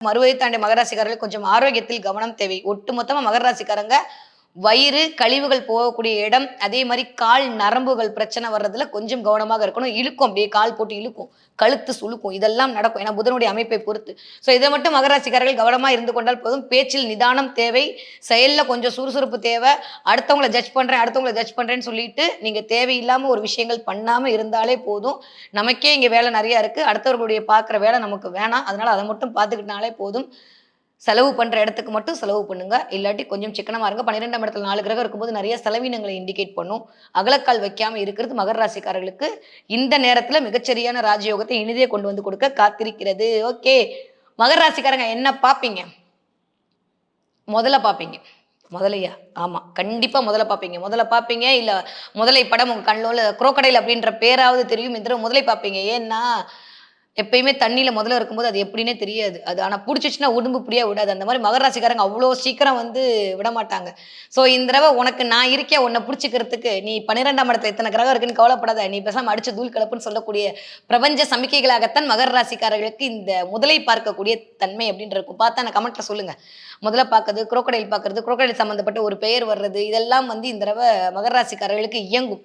மறுவதை தாண்டிய மகராசிக்காரர்கள் கொஞ்சம் ஆரோக்கியத்தில் கவனம் தேவை. ஒட்டுமொத்தமா மகராசிக்காரங்க வயிறு கழிவுகள் போகக்கூடிய இடம் அதே மாதிரி கால் நரம்புகள் பிரச்சனை வர்றதுல கொஞ்சம் கவனமாக இருக்கணும். இழுக்கும் அப்படியே கால் போட்டு இழுக்கும். கழுத்து சுழுக்கும் இதெல்லாம் நடக்கும். ஏன்னா புதனுடைய அமைப்பை பொறுத்து. ஸோ இதை மட்டும் மகராசிக்காரர்கள் கவனமாக இருந்து கொண்டால் போதும். பேச்சில் நிதானம் தேவை. செயலில் கொஞ்சம் சுறுசுறுப்பு தேவை. அடுத்தவங்கள ஜட்ஜ் பண்ணுறேன் அடுத்தவங்கள ஜட்ஜ் பண்ணுறேன்னு சொல்லிட்டு நீங்கள் தேவையில்லாமல் ஒரு விஷயங்கள் பண்ணாமல் இருந்தாலே போதும். நமக்கே இங்கே வேலை நிறையா இருக்குது அடுத்தவர்களுடைய பார்க்குற வேலை நமக்கு வேணாம். அதனால் அதை மட்டும் பார்த்துக்கிட்டனாலே போதும். செலவு பண்ணுற இடத்துக்கு மட்டும் செலவு பண்ணுங்க. இல்லாட்டி கொஞ்சம் சிக்கனமாக இருங்க. பன்னிரெண்டாம் இடத்துல நாலு கிரகம் இருக்கும்போது நிறைய செலவினங்களை இண்டிகேட் பண்ணும். அகலக்கால் வைக்காமல் இருக்கிறது மகர ராசிக்காரர்களுக்கு இந்த நேரத்தில் மிகச்சரியான ராஜயோகத்தை இனிதே கொண்டு வந்து கொடுக்க காத்திருக்கிறது. ஓகே. மகர ராசிக்காரங்க என்ன பார்ப்பீங்க முதல்ல பார்ப்பீங்க முதலையா? ஆமாம் கண்டிப்பாக முதல்ல பார்ப்பீங்க முதல்ல பார்ப்பீங்க இல்லை முதலை படம் உங்கள் கண்ணோல குரோக்கடைல் அப்படின்ற பேராவது தெரியும். இந்த முதலை பார்ப்பீங்க ஏன்னா எப்பயுமே தண்ணியில் முதல்ல இருக்கும்போது அது எப்படின்னே தெரியாது. அது ஆனால் பிடிச்சிச்சுன்னா உடம்பு புரியா விடாது. அந்த மாதிரி மகர ராசிக்காரங்க அவ்வளோ சீக்கிரம் வந்து விட மாட்டாங்க ஸோ இந்த தடவை உனக்கு நான் இருக்கேன் உன்னை பிடிச்சிக்கிறதுக்கு நீ பன்னிரெண்டாம் இடத்துல எத்தனை கிரகம் இருக்குன்னு கவலைப்படாத. நீ பேசாம அடிச்சு தூள் கலப்புன்னு சொல்லக்கூடிய பிரபஞ்ச சமிக்கைகளாகத்தான் மகர ராசிக்காரர்களுக்கு இந்த முதலை பார்க்கக்கூடிய தன்மை அப்படின்ற இருக்கும். பார்த்தா நான் கமெண்ட்ல சொல்லுங்க. முதல்ல பார்க்கறது குரோக்கடைல் பார்க்கறது குரோக்கடையில் சம்மந்தப்பட்ட ஒரு பெயர் வர்றது இதெல்லாம் வந்து இந்த தடவை மகர ராசிக்காரர்களுக்கு இயங்கும்.